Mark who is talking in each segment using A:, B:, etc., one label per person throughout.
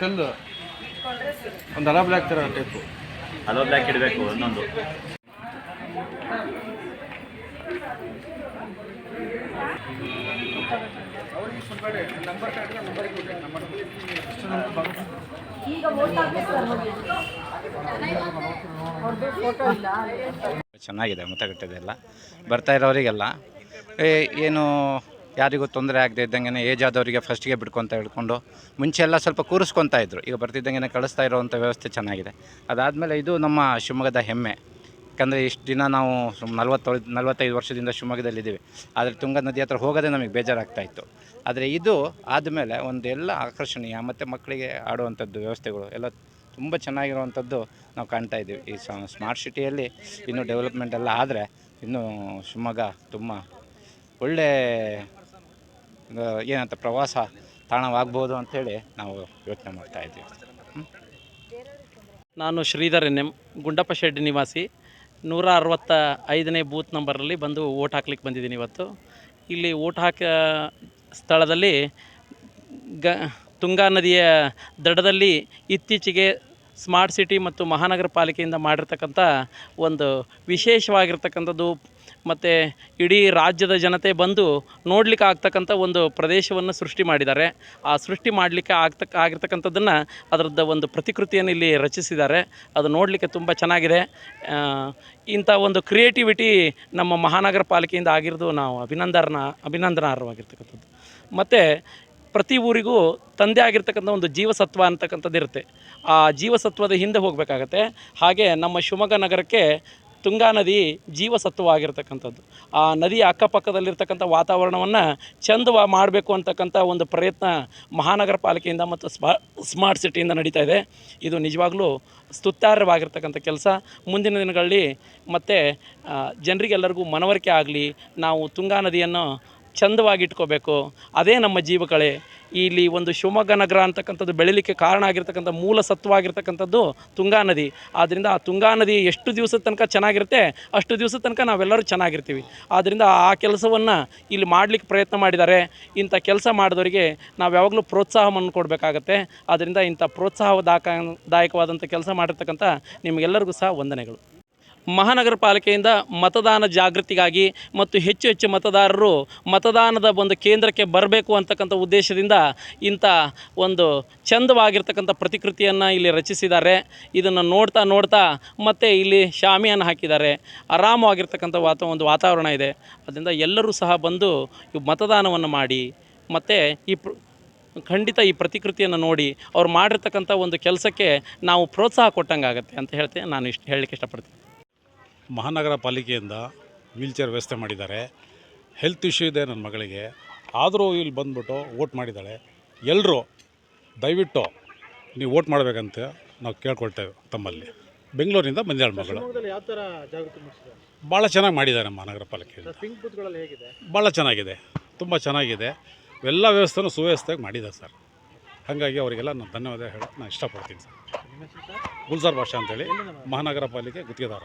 A: ಕಲ್ಲು ಒಂದು hollow block ಥರ ಟೈಪು
B: ಹಲೋ ಬ್ಲ್ಯಾಕ್ ಇಡಬೇಕು ಒಂದೊಂದು.
C: ಚೆನ್ನಾಗಿದೆ ಮತಗಟ್ಟೆದೆಲ್ಲ. ಬರ್ತಾ ಇರೋರಿಗೆಲ್ಲ. ಏ, ಏನು ಯಾರಿಗೂ ತೊಂದರೆ ಆಗದೆ ಇದ್ದಂಗೆ ಏಜ್ ಆದವರಿಗೆ ಫಸ್ಟಿಗೆ ಬಿಡ್ಕೊತ ಹೇಳ್ಕೊಂಡು, ಮುಂಚೆ ಎಲ್ಲ ಸ್ವಲ್ಪ ಕೂರಿಸ್ಕೊತಾ ಇದ್ರು. ಈಗ ಬರ್ತಿದ್ದಂಗೆ ಕಳಿಸ್ತಾ ಇರೋವಂಥ ವ್ಯವಸ್ಥೆ ಚೆನ್ನಾಗಿದೆ. ಅದಾದಮೇಲೆ ಇದು ನಮ್ಮ ಶಿವಮೊಗ್ಗದ ಹೆಮ್ಮೆ. ಯಾಕಂದರೆ ಇಷ್ಟು ದಿನ ನಾವು ನಲ್ವತ್ತು ನಲ್ವತ್ತೈದು ವರ್ಷದಿಂದ ಶಿವಮೊಗ್ಗದಲ್ಲಿದ್ದೀವಿ. ಆದರೆ ತುಂಗಾ ನದಿ ಹತ್ರ ಹೋಗೋದೇ ನಮಗೆ ಬೇಜಾರಾಗ್ತಾ ಇತ್ತು. ಆದರೆ ಇದು ಆದಮೇಲೆ ಒಂದೆಲ್ಲ ಆಕರ್ಷಣೀಯ ಮತ್ತು ಮಕ್ಕಳಿಗೆ ಆಡುವಂಥದ್ದು ವ್ಯವಸ್ಥೆಗಳು ಎಲ್ಲ ತುಂಬ ಚೆನ್ನಾಗಿರುವಂಥದ್ದು ನಾವು ಕಾಣ್ತಾ ಇದ್ದೀವಿ. ಈ ಸ್ಮಾರ್ಟ್ ಸಿಟಿಯಲ್ಲಿ ಇನ್ನೂ ಡೆವಲಪ್ಮೆಂಟ್ ಎಲ್ಲ ಆದರೆ ಇನ್ನೂ ಶಿವಮೊಗ್ಗ ತುಂಬ ಒಳ್ಳೆ ಏನಂತ ಪ್ರವಾಸ ತಾಣವಾಗ್ಬೋದು ಅಂಥೇಳಿ ನಾವು ಯೋಚನೆ ಮಾಡ್ತಾ ಇದ್ದೀವಿ?
D: ನಾನು Sridhar N M, Gundappa shed ನಿವಾಸಿ. ನೂರ ಅರವತ್ತ ಐದನೇ ಬೂತ್ ನಂಬರಲ್ಲಿ ಬಂದು ಓಟ್ ಹಾಕ್ಲಿಕ್ಕೆ ಬಂದಿದ್ದೀನಿ ಇವತ್ತು. ಇಲ್ಲಿ ಓಟ್ ಹಾಕ ಸ್ಥಳದಲ್ಲಿ ಗ, ತುಂಗಾ ನದಿಯ ದಡದಲ್ಲಿ ಇತ್ತೀಚೆಗೆ ಸ್ಮಾರ್ಟ್ ಸಿಟಿ ಮತ್ತು ಮಹಾನಗರ ಪಾಲಿಕೆಯಿಂದ ಮಾಡಿರ್ತಕ್ಕಂಥ ಒಂದು ವಿಶೇಷವಾಗಿರ್ತಕ್ಕಂಥದ್ದು ಮತ್ತು ಇಡೀ ರಾಜ್ಯದ ಜನತೆ ಬಂದು ನೋಡ್ಲಿಕ್ಕೆ ಆಗ್ತಕ್ಕಂಥ ಒಂದು ಪ್ರದೇಶವನ್ನು ಸೃಷ್ಟಿ ಮಾಡಿದ್ದಾರೆ. ಆ ಸೃಷ್ಟಿ ಮಾಡಲಿಕ್ಕೆ ಆಗ್ತಕ್ಕ ಆಗಿರ್ತಕ್ಕಂಥದ್ದನ್ನು ಅದರದ್ದು ಒಂದು ಪ್ರತಿಕೃತಿಯನ್ನು ಇಲ್ಲಿ ರಚಿಸಿದ್ದಾರೆ. ಅದು ನೋಡಲಿಕ್ಕೆ ತುಂಬ ಚೆನ್ನಾಗಿದೆ. ಇಂಥ ಒಂದು ಕ್ರಿಯೇಟಿವಿಟಿ ನಮ್ಮ ಮಹಾನಗರ ಪಾಲಿಕೆಯಿಂದ ಆಗಿರೋದು ನಾವು ಅಭಿನಂದನ ಅಭಿನಂದನಾರ್ಹವಾಗಿರ್ತಕ್ಕಂಥದ್ದು. ಮತ್ತು ಪ್ರತಿ ಊರಿಗೂ ತಂದೆ ಆಗಿರ್ತಕ್ಕಂಥ ಒಂದು ಜೀವಸತ್ವ ಅಂತಕ್ಕಂಥದ್ದು ಇರುತ್ತೆ ಆ ಜೀವಸತ್ವದ ಹಿಂದೆ ಹೋಗಬೇಕಾಗತ್ತೆ. ಹಾಗೆ ನಮ್ಮ ಶಿವಮೊಗ್ಗ ನಗರಕ್ಕೆ ತುಂಗಾ ನದಿ ಜೀವಸತ್ವವಾಗಿರ್ತಕ್ಕಂಥದ್ದು. ಆ ನದಿಯ ಅಕ್ಕಪಕ್ಕದಲ್ಲಿರ್ತಕ್ಕಂಥ ವಾತಾವರಣವನ್ನು ಚಂದವ ಮಾಡಬೇಕು ಅಂತಕ್ಕಂಥ ಒಂದು ಪ್ರಯತ್ನ ಮಹಾನಗರ ಪಾಲಿಕೆಯಿಂದ ಮತ್ತು ಸ್ಮಾ, ಸ್ಮಾರ್ಟ್ ಸಿಟಿಯಿಂದ ನಡೀತಾ ಇದೆ. ಇದು ನಿಜವಾಗ್ಲೂ ಸ್ತುತ್ಯಾರ್ಹವಾಗಿರ್ತಕ್ಕಂಥ ಕೆಲಸ. ಮುಂದಿನ ದಿನಗಳಲ್ಲಿ ಮತ್ತು ಜನರಿಗೆಲ್ಲರಿಗೂ ಮನವರಿಕೆ ಆಗಲಿ, ನಾವು ತುಂಗಾ ನದಿಯನ್ನು ಚಂದವಾಗಿ ಇಟ್ಕೋಬೇಕು ಅದೇ ನಮ್ಮ ಜೀವಕಳೆ. ಇಲ್ಲಿ ಒಂದು ಶಿವಮೊಗ್ಗ ನಗರ ಅಂತಕ್ಕಂಥದ್ದು ಬೆಳಿಲಿಕ್ಕೆ ಕಾರಣ ಆಗಿರ್ತಕ್ಕಂಥ ಮೂಲ ಸತ್ವವಾಗಿರ್ತಕ್ಕಂಥದ್ದು ತುಂಗಾ ನದಿ. ಆದ್ದರಿಂದ ಆ ತುಂಗಾ ನದಿ ಎಷ್ಟು ದಿವಸದ ತನಕ ಚೆನ್ನಾಗಿರುತ್ತೆ, ಅಷ್ಟು ದಿವಸದ ತನಕ ನಾವೆಲ್ಲರೂ ಚೆನ್ನಾಗಿರ್ತೀವಿ. ಆದ್ದರಿಂದ ಆ ಕೆಲಸವನ್ನು ಇಲ್ಲಿ ಮಾಡಲಿಕ್ಕೆ ಪ್ರಯತ್ನ ಮಾಡಿದ್ದಾರೆ. ಇಂಥ ಕೆಲಸ ಮಾಡಿದವರಿಗೆ ನಾವು ಯಾವಾಗಲೂ ಪ್ರೋತ್ಸಾಹವನ್ನು ಕೊಡಬೇಕಾಗತ್ತೆ. ಆದ್ದರಿಂದ ಇಂಥ ಪ್ರೋತ್ಸಾಹದಾಯಕ, ದಾಯಕವಾದಂಥ ಕೆಲಸ ಮಾಡಿರ್ತಕ್ಕಂಥ ನಿಮಗೆಲ್ಲರಿಗೂ ಸಹ ವಂದನೆಗಳು. ಮಹಾನಗರ ಪಾಲಿಕೆಯಿಂದ ಮತದಾನ ಜಾಗೃತಿಗಾಗಿ ಮತ್ತು ಹೆಚ್ಚು ಹೆಚ್ಚು ಮತದಾರರು ಮತದಾನದ ಒಂದು ಕೇಂದ್ರಕ್ಕೆ ಬರಬೇಕು ಅಂತಕ್ಕಂಥ ಉದ್ದೇಶದಿಂದ ಇಂಥ ಒಂದು ಚಂದವಾಗಿರ್ತಕ್ಕಂಥ ಪ್ರತಿಕೃತಿಯನ್ನು ಇಲ್ಲಿ ರಚಿಸಿದ್ದಾರೆ. ಇದನ್ನು ನೋಡ್ತಾ ನೋಡ್ತಾ ಮತ್ತು ಇಲ್ಲಿ ಶಾಮಿಯನ್ನು ಹಾಕಿದ್ದಾರೆ. ಆರಾಮವಾಗಿರ್ತಕ್ಕಂಥ ವಾತ, ಒಂದು ವಾತಾವರಣ ಇದೆ. ಅದರಿಂದ ಎಲ್ಲರೂ ಸಹ ಬಂದು ಮತದಾನವನ್ನು ಮಾಡಿ ಮತ್ತು ಈ ಪ್ರ, ಖಂಡಿತ ಈ ಪ್ರತಿಕೃತಿಯನ್ನು ನೋಡಿ ಅವ್ರು ಮಾಡಿರ್ತಕ್ಕಂಥ ಒಂದು ಕೆಲಸಕ್ಕೆ ನಾವು ಪ್ರೋತ್ಸಾಹ ಕೊಟ್ಟಂಗಾಗತ್ತೆ ಅಂತ ಹೇಳ್ತೇನೆ ನಾನು ಇಷ್ಟು ಹೇಳಲಿಕ್ಕೆ ಇಷ್ಟಪಡ್ತೀನಿ.
E: ಮಹಾನಗರ ಪಾಲಿಕೆಯಿಂದ ವೀಲ್ಚೇರ್ ವ್ಯವಸ್ಥೆ ಮಾಡಿದ್ದಾರೆ. ಹೆಲ್ತ್ ಇಶ್ಯೂ ಇದೆ ನನ್ನ ಮಗಳಿಗೆ. ಆದರೂ ಇಲ್ಲಿ ಬಂದ್ಬಿಟ್ಟು ವೋಟ್ ಮಾಡಿದ್ದಾಳೆ. ಎಲ್ಲರೂ ದಯವಿಟ್ಟು ನೀವು ವೋಟ್ ಮಾಡಬೇಕಂತ ನಾವು ಕೇಳ್ಕೊಳ್ತೇವೆ ತಮ್ಮಲ್ಲಿ. ಬೆಂಗಳೂರಿಂದ ಬಂದಿದ್ದಾಳೆ ಮಗಳು.
A: ಯಾವ ಥರ ಜಾಗೃತಿ ಮೂಡಿಸಿದೆ
E: ಭಾಳ ಚೆನ್ನಾಗಿ ಮಾಡಿದ್ದಾರೆ ಮಹಾನಗರ ಪಾಲಿಕೆ
A: ಪಿಂಕ್ ಬೂತ್ಗಳಲ್ಲಿ ಹೇಗಿದೆ?
E: ಭಾಳ ಚೆನ್ನಾಗಿದೆ. ತುಂಬ ಚೆನ್ನಾಗಿದೆ. ಎಲ್ಲ ವ್ಯವಸ್ಥೆನೂ ಸುವ್ಯವಸ್ಥೆಯಾಗಿ ಮಾಡಿದ್ದಾರೆ ಸರ್. ಹಾಗಾಗಿ ಅವರಿಗೆಲ್ಲ ನಾನು ಧನ್ಯವಾದ ಹೇಳೋಕ್ಕೆ ನಾನು ಇಷ್ಟಪಡ್ತೀನಿ ಸರ್. ಗುಲ್ಸಾರ್ ಭಾಷಾ ಅಂತೇಳಿ ಮಹಾನಗರ ಪಾಲಿಕೆ ಗುತ್ತಿಗೆದಾರ.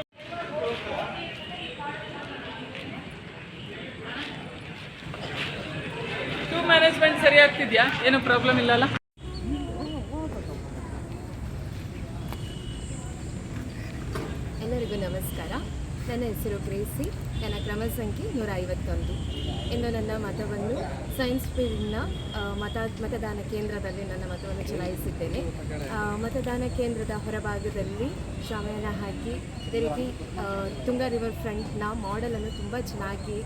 F: ಆಗ್ತಿದ್ಯಾ ಏನು ಪ್ರಾಬ್ಲಮ್ ಇಲ್ಲಲ್ಲ?
G: ಎಲ್ಲರಿಗೂ ನಮಸ್ಕಾರ. ನನ್ನ ಹೆಸರು ಗ್ರೇಸಿ. ನನ್ನ ಕ್ರಮ ಸಂಖ್ಯೆ ನೂರ ಐವತ್ತೊಂದು ಇನ್ನು ನನ್ನ ಮತವನ್ನು ಸೈನ್ಸ್ ಫೀಲ್ಡ್ನ ಮತ, ಮತದಾನ ಕೇಂದ್ರದಲ್ಲಿ ನನ್ನ ಮತವನ್ನು ಚಲಾಯಿಸಿದ್ದೇನೆ. ಮತದಾನ ಕೇಂದ್ರದ ಹೊರಭಾಗದಲ್ಲಿ ಶಾಮಿಯಾನ ಹಾಕಿ ಅದೇ ರೀತಿ ತುಂಗಾ ರಿವರ್ ಫ್ರಂಟ್ನ ಮಾಡೆಲನ್ನು ತುಂಬ ಚೆನ್ನಾಗಿ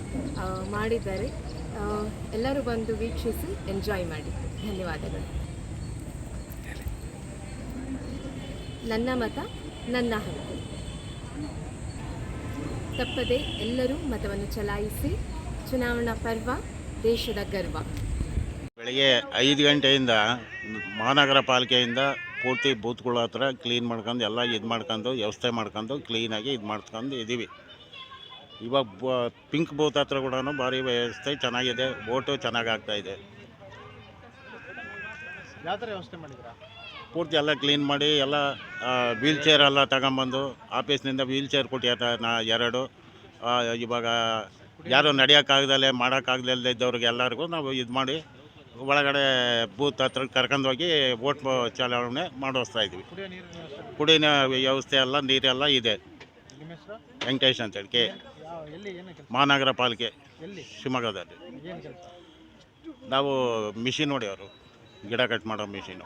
G: ಮಾಡಿದ್ದಾರೆ. ಎಲ್ಲರೂ ಬಂದು ವೀಕ್ಷಿಸಿ ಎಂಜಾಯ್ ಮಾಡಿ. ಧನ್ಯವಾದಗಳು. ನನ್ನ ಮತ ನನ್ನ ಹಕ್ಕು. ತಪ್ಪದೆ ಎಲ್ಲರೂ ಮತವನ್ನು ಚಲಾಯಿಸಿ ಚುನಾವಣಾ ಪರ್ವ ದೇಶದ ಗರ್ವ.
H: ಬೆಳಗ್ಗೆ ಐದು ಗಂಟೆಯಿಂದ ಮಹಾನಗರ ಪಾಲಿಕೆಯಿಂದ ಪೂರ್ತಿ ಬೂತ್ಗಳ ಹತ್ರ ಕ್ಲೀನ್ ಮಾಡ್ಕೊಂಡು ಎಲ್ಲ ಇದು ಮಾಡ್ಕೊಂಡು ವ್ಯವಸ್ಥೆ ಮಾಡ್ಕೊಂಡು ಕ್ಲೀನಾಗಿ ಇದು ಮಾಡ್ಕೊಂಡು ಇದ್ದೀವಿ ಇವಾಗ ಬ ಪಿಂಕ್ ಬೂತ್ ಹತ್ರ ಕೂಡ ಭಾರಿ ವ್ಯವಸ್ಥೆ ಚೆನ್ನಾಗಿದೆ ಓಟು ಚೆನ್ನಾಗಿ ಆಗ್ತಾಯಿದೆ
I: ಯಾವ ಥರ ವ್ಯವಸ್ಥೆ ಮಾಡಿದ್ರಾ
H: ಪೂರ್ತಿ ಎಲ್ಲ ಕ್ಲೀನ್ ಮಾಡಿ ಎಲ್ಲ ವೀಲ್ ಚೇರ್ ಎಲ್ಲ ತಗೊಂಬಂದು ಆಫೀಸ್ನಿಂದ ವೀಲ್ ಚೇರ್ ಕೊಟ್ಟಿರ್ತ ನಾ ಎರಡು. ಇವಾಗ ಯಾರು ನಡೆಯೋಕ್ಕಾಗ್ದಲೆ ಮಾಡೋಕ್ಕಾಗ್ದಲ್ಲದೆ ಇದ್ದವ್ರಿಗೆ ಎಲ್ಲರಿಗೂ ನಾವು ಇದು ಮಾಡಿ ಒಳಗಡೆ ಬೂತ್ ಹತ್ರ ಕರ್ಕೊಂಡೋಗಿ ಓಟ್ ಚಲಾವಣೆ ಮಾಡಿಸ್ತಾ ಇದ್ವಿ.
I: ಕುಡಿಯೋ ನೀರಿನ ವ್ಯವಸ್ಥೆ
H: ಎಲ್ಲ ನೀರೆಲ್ಲ ಇದೆ. ವೆಂಕಟೇಶ್ ಅಂತೇಳಿ ಕೆ ಮಹಾನಗರ ಪಾಲಿಕೆ ಶಿವಮೊಗ್ಗದಲ್ಲಿ. ನಾವು ಮಿಷಿನ್ ಹೊಡೆಯೋರು ಗಿಡ ಕಟ್ ಮಾಡೋ ಮಿಷಿನು.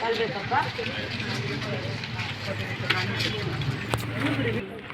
I: Tal vez
F: aparte.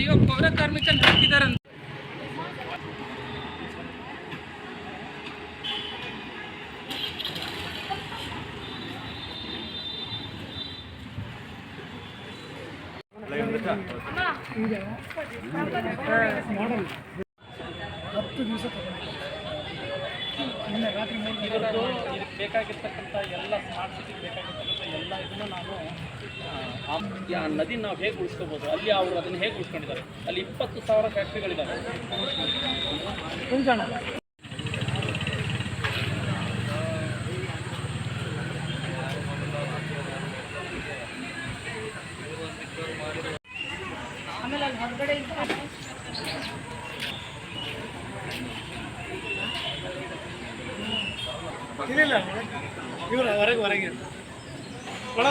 F: ಇವಾಗ ಪೌರ ಕಾರ್ಮಿಕರು ಹಾಕಿದಾರಂತ
D: ಇವತ್ತು ಇದಕ್ಕೆ ಬೇಕಾಗಿರ್ತಕ್ಕಂಥ ಎಲ್ಲ ಸ್ಮಾರ್ಟ್ ಸಿಟಿಗೆ ಬೇಕಾಗಿರ್ತಕ್ಕಂಥ ಎಲ್ಲ ಇದನ್ನು ನಾನು ಆ, ಆ ನದಿ ನಾವು ಹೇಗೆ ಉಳಿಸ್ಕೋಬೋದು ಅಲ್ಲಿ ಅವರು ಅದನ್ನು ಹೇಗೆ ಉಳಿಸ್ಕೊಂಡಿದ್ದಾರೆ ಅಲ್ಲಿ ಇಪ್ಪತ್ತು ಸಾವಿರ ಫ್ಯಾಕ್ಟ್ರಿಗಳಿದ್ದಾವೆ
I: ಇಲ್ಲ ಇವ್ರು ಹೊರಗೆ ಹೊರಗೆ.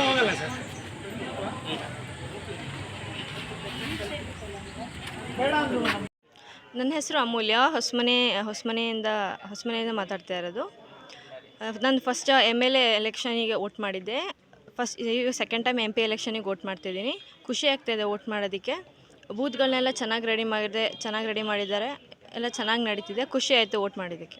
I: ಹೋಗಲ್ಲ ಸರ್.
J: ನನ್ನ ಹೆಸರು ಅಮೂಲ್ಯ. ಹೊಸಮನೆ, ಹೊಸಮನೆಯಿಂದ ಹೊಸಮನೆಯಿಂದ ಮಾತಾಡ್ತಾ ಇರೋದು. ನಾನು ಫಸ್ಟ್ ಎಂ ಎಲ್ ಎ ಎಲೆಕ್ಷನಿಗೆ ವೋಟ್ ಮಾಡಿದ್ದೆ. ಫಸ್ಟ್ ಈಗ ಸೆಕೆಂಡ್ ಟೈಮ್ ಎಂ ಪಿ ಎಲೆಕ್ಷನಿಗೆ ವೋಟ್ ಮಾಡ್ತಿದ್ದೀನಿ. ಖುಷಿ ಆಗ್ತಾಯಿದೆ ವೋಟ್ ಮಾಡೋದಕ್ಕೆ. ಬೂತ್ಗಳನ್ನೆಲ್ಲ ಚೆನ್ನಾಗಿ ರೆಡಿ ಮಾಡಿದೆ, ಚೆನ್ನಾಗಿ ರೆಡಿ ಮಾಡಿದ್ದಾರೆ. ಎಲ್ಲ ಚೆನ್ನಾಗಿ ನಡೀತಿದೆ. ಖುಷಿ ಆಯಿತು ವೋಟ್ ಮಾಡಿದ್ದಕ್ಕೆ.